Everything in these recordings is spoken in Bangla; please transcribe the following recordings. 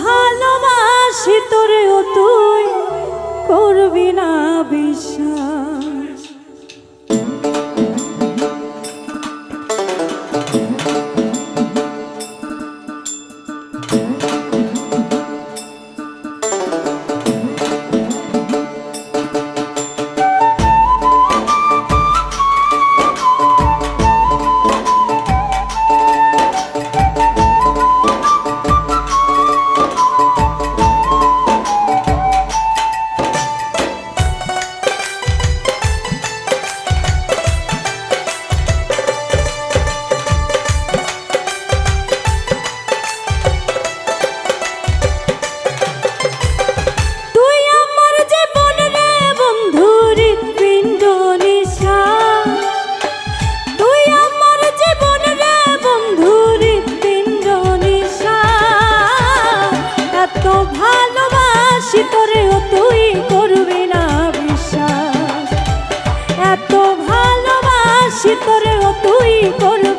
ভালোবাসি তোরেও তুই করবি না বিশ্বাস। ভালোবাসি তোরেও তুই করবি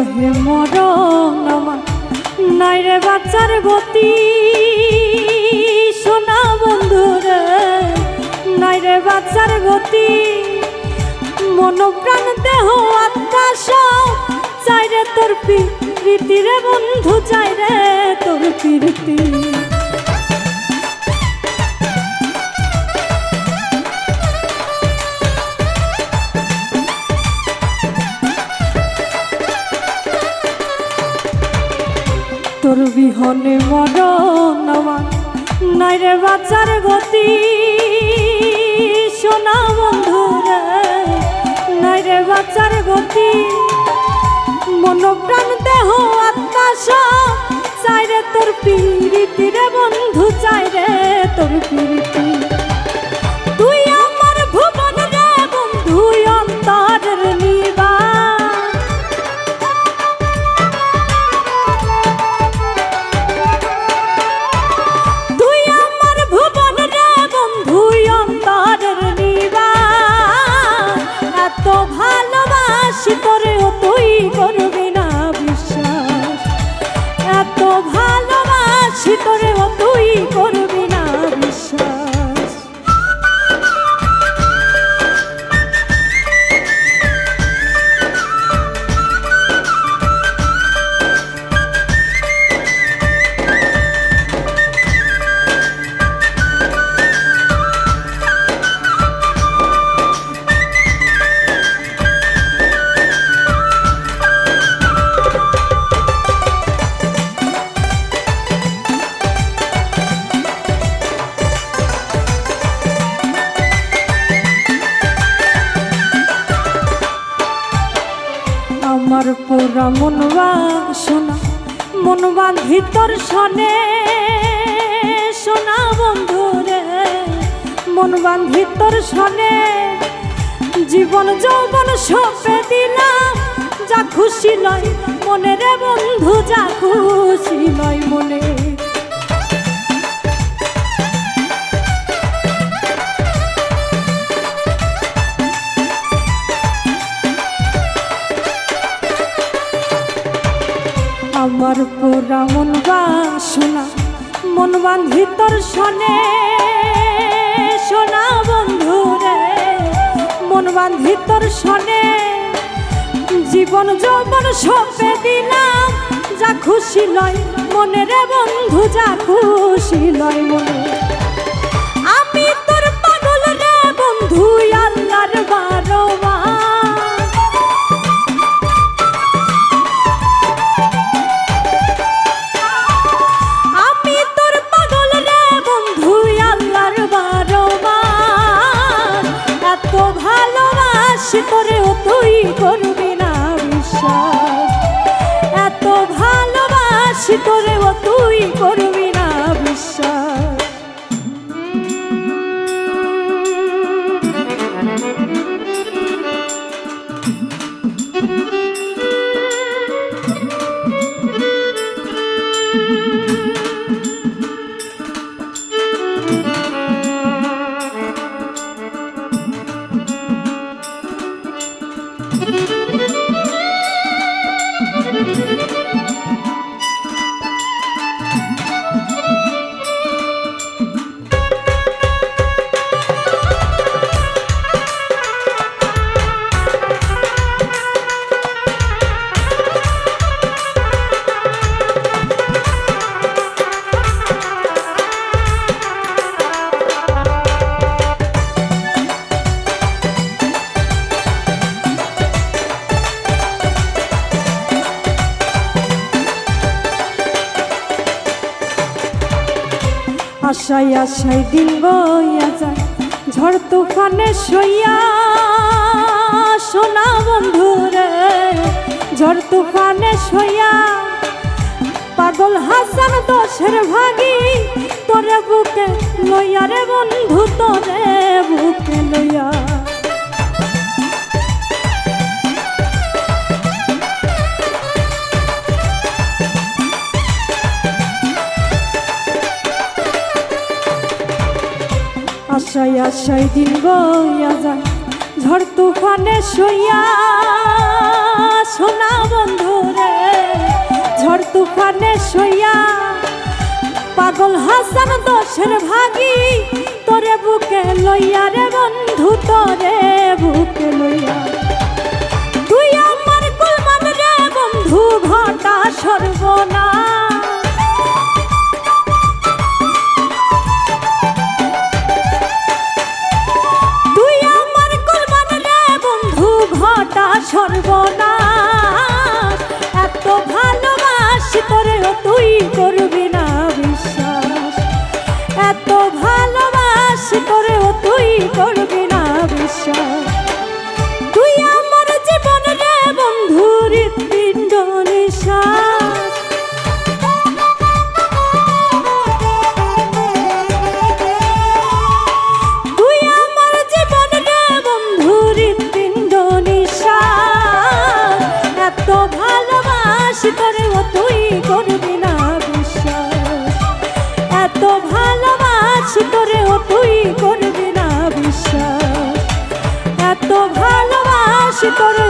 বিরহে মরম আমার। নাই রে বাচ্চার গতি। সোনা বন্ধু রে, নাই রে বাচ্চার গতি। মন প্রাণ দেহ আত্মা সব চাই রে তোর প্রীতি রে বন্ধু, চাই রে তোর প্রীতি। তোর বিহনে মরণ আমার। নাই বাচ্চার গতি, সোনা বন্ধু রে নাই রে বাচ্চার গতি, মনোপ্রাণ দেহ আত্মা সব চাই তোর পিরিতি রে বন্ধু, চাই রে তোর পিরিতি ভালোবাসি আমার পুরা মনবা শোনা মন ভিতর তোর সনে। সোনা বন্ধু রে, মন ভিতর তোর সনে। জীবন যৌবন সপে দিলাম, যা খুশি নয় মনে রে বন্ধু, যা খুশি নয় মনে। আমার পোড়া মন মন বান্ধি তোর সনে বন্ধু রে মন বান্ধি তোর জীবন যৌবন সপে দিলাম, যা খুশি লয় মনে রে বন্ধু, যা খুশি লয় মনে। ভালোবাসি তোরেও তুই করবি না আশাই আশাই দিন বইয়া যায়। ঝড় তুফানে সইয়া সোনা বন্ধুরে ঝড় তুফানে সইয়া পাগল হাসান দোষের ভাগি। তোরে বুকে লইয়া রে বন্ধু তোরে। আশাই আশাই দিন বইয়া যায়। ঝড় তুফানে সইয়া সোনা বন্ধু রে। ঝড় তুফানে সইয়া পাগল হাসান দোষের ভাগি, তোরে বুকে লইয়া রে বন্ধু তোরে। তোরেও তুই করবি না বিশ্বাস। এত ভালোবাসি তোরেও তুই করবি না বিশ্বাস। এত ভালোবাসি তোরে